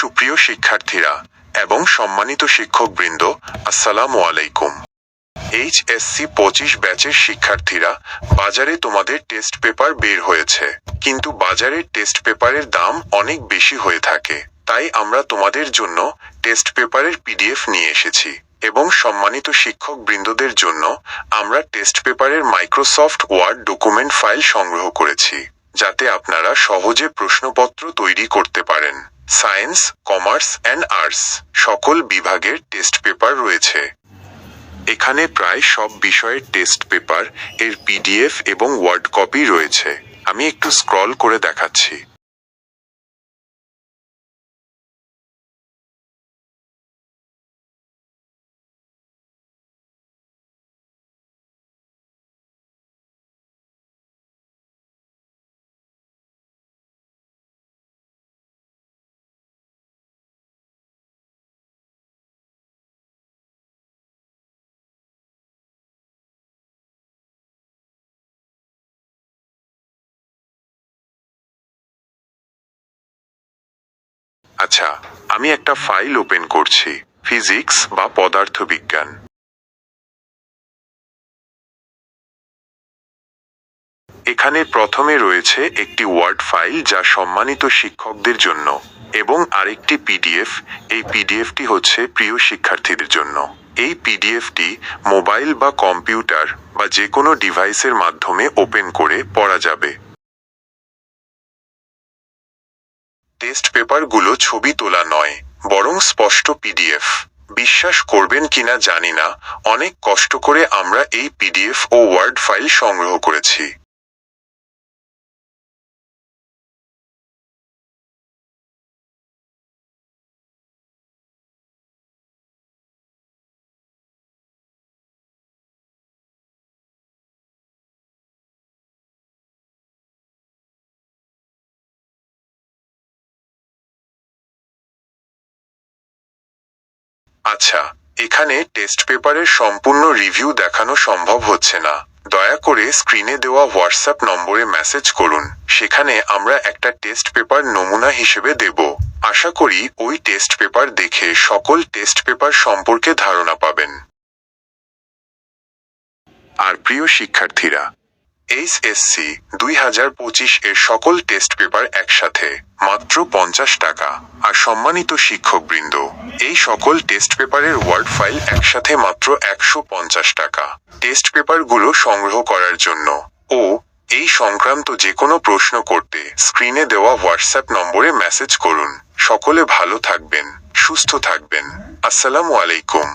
সুপ্রিয় শিক্ষার্থীরা এবং সম্মানিত শিক্ষকবৃন্দ, আসসালামু আলাইকুম। এইচএসসি পঁচিশ ব্যাচের শিক্ষার্থীরা, বাজারে তোমাদের টেস্ট পেপার বের হয়েছে। কিন্তু বাজারের টেস্ট পেপারের দাম অনেক বেশি হয়ে থাকে। তাই আমরা তোমাদের জন্য টেস্ট পেপারের পিডিএফ নিয়ে এসেছি এবং সম্মানিত শিক্ষক বৃন্দদের জন্য আমরা টেস্ট পেপারের মাইক্রোসফট ওয়ার্ড ডকুমেন্ট ফাইল সংগ্রহ করেছি, যাতে আপনারা সহজে প্রশ্নপত্র তৈরি করতে সায়েন্স, কমার্স অ্যান্ড আর্টস সকল বিভাগের টেস্ট পেপার রয়েছে। এখানে প্রায় সব বিষয়ের টেস্ট পেপার এর পিডিএফ এবং ওয়ার্ড কপি রয়েছে। আমি একটু স্ক্রল করে দেখাচ্ছি। আচ্ছা আমি একটা ফাইল ওপেন করছি ফিজিক্স বা পদার্থবিজ্ঞান। এখানে প্রথমে রয়েছে একটি ওয়ার্ড ফাইল যা সম্মানিত শিক্ষকদের জন্য এবং আরেকটি পিডিএফ এই পিডিএফটি হচ্ছে প্রিয় শিক্ষার্থীদের জন্য। এই পিডিএফটি মোবাইল বা কম্পিউটার বা যে কোনো ডিভাইসের মাধ্যমে ওপেন করে পড়া যাবে। টেস্ট পেপারগুলো ছবি তোলা নয়, বরং স্পষ্ট পিডিএফ। বিশ্বাস করবেন কিনা জানি না, অনেক কষ্ট করে আমরা এই পিডিএফ ও ওয়ার্ড ফাইল সংগ্রহ করেছি। আচ্ছা এখানে টেস্ট পেপারের সম্পূর্ণ রিভিউ দেখানো সম্ভব হচ্ছে না। দয়া করে স্ক্রিনে দেওয়া হোয়াটসঅ্যাপ নম্বরে মেসেজ করুন। সেখানে আমরা একটা টেস্ট পেপার নমুনা হিসেবে দেব। আশা করি ওই টেস্ট পেপার দেখে সকল টেস্ট পেপার সম্পর্কে ধারণা পাবেন। আর প্রিয় শিক্ষার্থীরা এইচএসসি দুই হাজার পঁচিশ এর সকল টেস্ট পেপার একসাথে, মাত্র পঞ্চাশ টাকা। আর সম্মানিত শিক্ষকবৃন্দ, এই সকল টেস্ট পেপারের ওয়ার্ড ফাইল একসাথে মাত্র একশো পঞ্চাশ টাকা। টেস্ট পেপারগুলো সংগ্রহ করার জন্য। ও, এই সংক্রান্ত যে কোনো প্রশ্ন করতে স্ক্রিনে দেওয়া হোয়াটসঅ্যাপ নম্বরে মেসেজ করুন। সকলে ভালো থাকবেন, সুস্থ থাকবেন। আসসালামু আলাইকুম।